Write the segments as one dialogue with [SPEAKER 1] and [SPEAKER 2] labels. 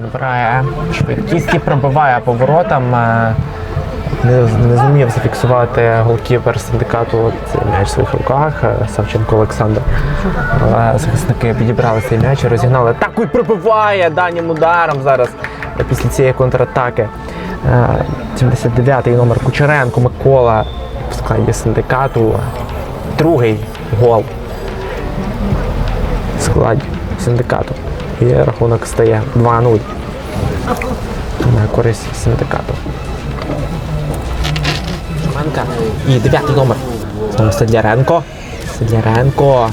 [SPEAKER 1] Набирає швидкість і пробиває поворотом. е, Не, не зумів зафіксувати голкіпер синдикату цей м'яч в своїх руках е, Савченко Олександр. Але захисники підібрали цей м'яч і розігнали атаку і пробиває даним ударом зараз е, після цієї контратаки. Е, 79-й номер Кучеренко Микола в складі синдикату. Другий гол в складі синдикату. І рахунок стає 2-0 на користь синдикату. Шуменка. І дев'ятий номер. Знову Садляренко. Садляренко.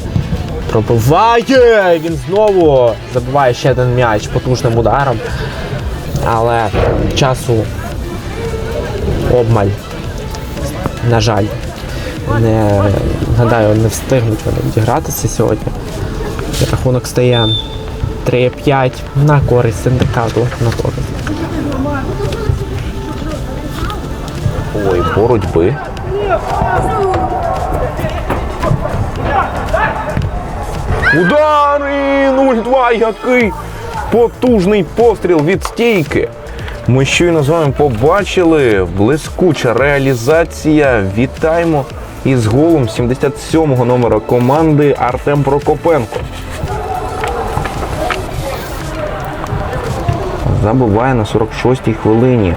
[SPEAKER 1] Пробиває! Він знову забиває ще один м'яч потужним ударом. Але часу обмаль. На жаль. Не, гадаю, не встигнуть вони відігратися сьогодні. Рахунок стає 3-5 на користь синдикату на користь.
[SPEAKER 2] Ой, боротьби. Удар і 0-2, який потужний постріл від стійки. Ми щойно з вами побачили блискуча реалізація. Вітаємо із голом 77-го номера команди Артем Прокопенко. Забиває на 46-й хвилині.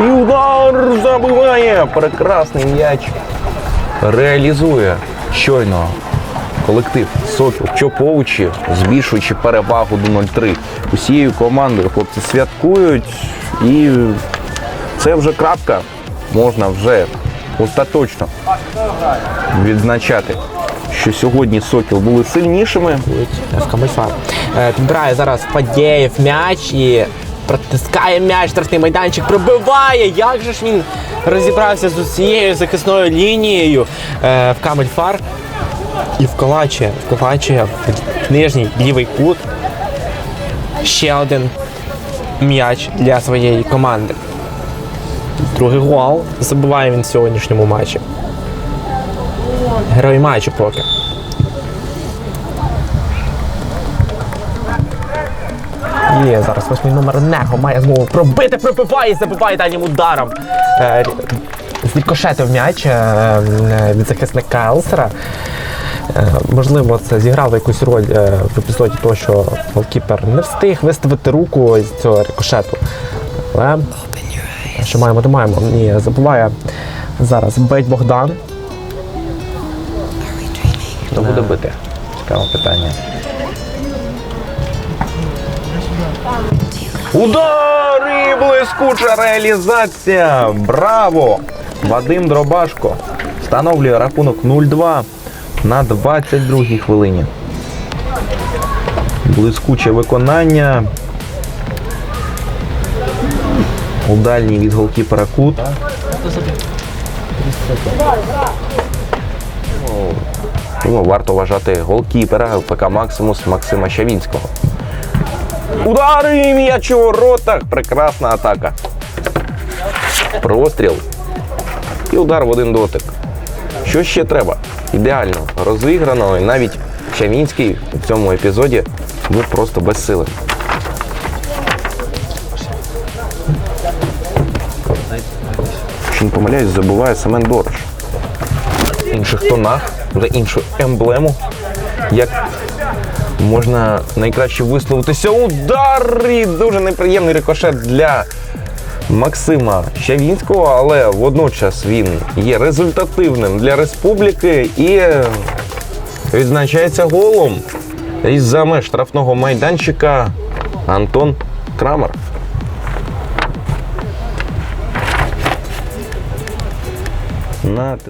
[SPEAKER 2] І удар забиває. Прекрасний м'яч. Реалізує щойно колектив Чоповичі, збільшуючи перевагу до 0-3. Усією командою хлопці святкують. І це вже крапка. Можна вже остаточно відзначати, що сьогодні Сокіл були сильнішими.
[SPEAKER 1] Е, Підбирає зараз Фадєєв м'яч і протискає м'яч, штрафний майданчик, пробиває. Як же ж він розібрався з усією захисною лінією е, в Камельфар і вколачує, вколачує в нижній лівий кут. Ще один м'яч для своєї команди. Другий гол забиває він в сьогоднішньому матчі. Герой матчу поки. Є зараз восьмий номер Него має змогу пробити, пробиває, забиває дальнім ударом. Е, Зрікошетив м'яч е, е, від захисника Елсера. Можливо, це зіграло якусь роль в епізоді того, що голкіпер не встиг виставити руку з цього рикошету. Але що маємо, то маємо. Ні, забуває зараз бить Богдан.
[SPEAKER 2] Хто буде бити? Цікаве питання. Удар і блискуча реалізація. Браво! Вадим Дробашко встановлює рахунок 0-2 на 22-й хвилині. Блискуче виконання. У дальній від голкіпера кут. Тому варто вважати голкіпера ПК Максимус Максима Щавінського. Удари м'яч у воротах. Прекрасна атака. Простріл. І удар в один дотик. Що ще треба? Ідеально розіграно, і навіть Щавінський в цьому епізоді був просто безсилим. Якщо не помиляюсь, забуває Семен Дорож. В інших тонах, за іншу емблему. Як можна найкраще висловитися. Удар! І дуже неприємний рикошет для Максима Щавінського, але водночас він є результативним для республіки і відзначається голом із-за меж штрафного майданчика Антон Крамер. На три.